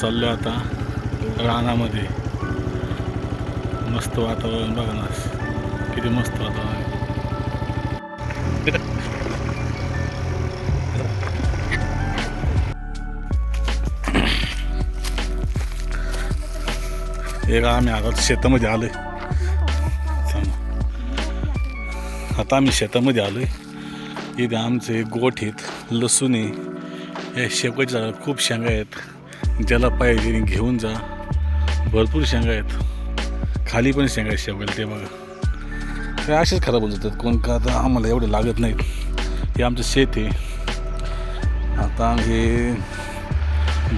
चाललो आता रानामध्ये. मस्त वातावरण बघा ना. किती मस्त वातावरण एक आम्ही आता शेतामध्ये आलोय. आता आम्ही शेतामध्ये आलोय. इथे आमचे गोठ आहेत लसूण आहे. या शेवकाच्या खूप शेंगा आहेत. ज्याला पाहिजे घेऊन जा. भरपूर शेंगा आहेत. खाली पण शेंगा आहेत शेवगेल ते बघा. काय असेच खराब होत जातात कोण का आता आम्हाला एवढे लागत नाहीत हे आमचं शेत आहे. आता हे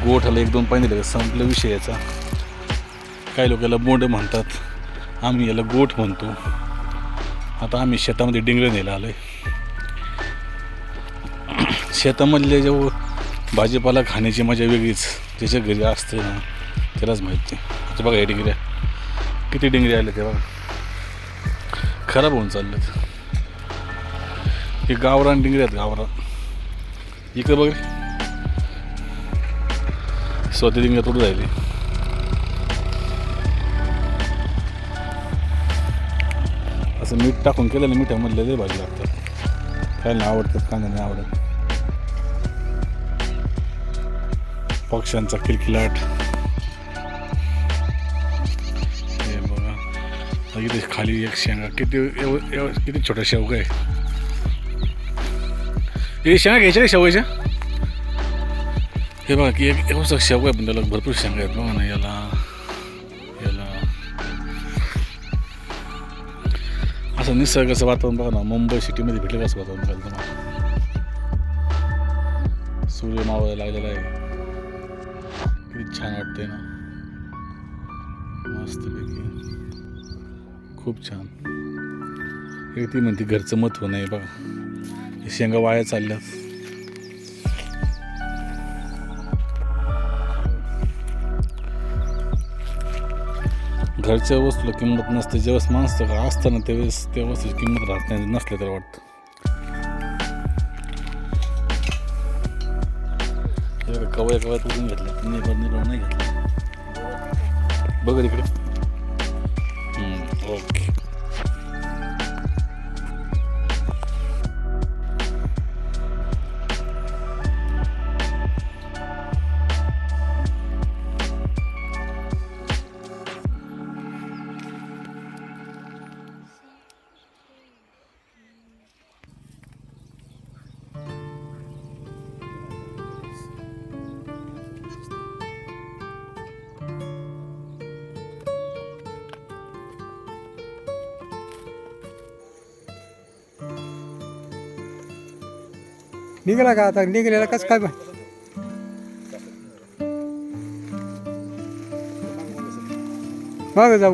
गोठाला एक दोन पाणी दिलं का संपलं विषय याचा. काही लोक याला बोंड म्हणतात. आम्ही याला गोठ म्हणतो. आता आम्ही शेतामध्ये डिंगरं न्यायला आलो आहे शेतामधले जेव्हा भाजीपाला खाण्याची मजा वेगळीच. ज्याच्या घरी असते ना त्यालाच माहिती. आता बघा हे डिंगऱ्या. किती डिंगऱ्या आल्या ते बघा. खराब होऊन चालल्यात. हे गावरान डिंगऱ्या आहेत गावरान. इकडे बघ स्वतः डिंगऱ्या तोडून राहिली. असं मीठ टाकून केलेलं मिठामधले लय भाजी लागतात. खायला आवडतात कांदा नाही आवडत. पक्ष्यांचा किलकिलाट. हे बघा. इथे खाली एक शेंगा. किती एव- एव- किती छोटा शेवग आहे? हे शेंगा घ्यायच्या का शेवगाच्या हे बघा की एक एवढा शेवग आहे पण त्याला भरपूर शेंगा आहेत. बघा ना याला याला. असं निसर्गाचं वातावरण बघा ना. मुंबई सिटीमध्ये भेटलं कसं वातावरण तुम्हाला? सूर्य मावायला लागलेला आहे. किती छान वाटते ना. मस्तपैकी खूप छान. हे ती म्हणते घरचं महत्त्व नाही बघा. हे शेंगा वाया चालल्या घरच्या वस्तूला किंमत नसते ज्यावेळेस माणसं का असतं ना त्यावेळेस त्या वस्तूची किंमत राहत नाही नसले तर वाटतं. कवया कवयात उडून घेतले निर्भर निर्भर नाही घेतलं. बघ इकडे ओके. निघाला का आता? निघालेला कसं काय माग जाऊ.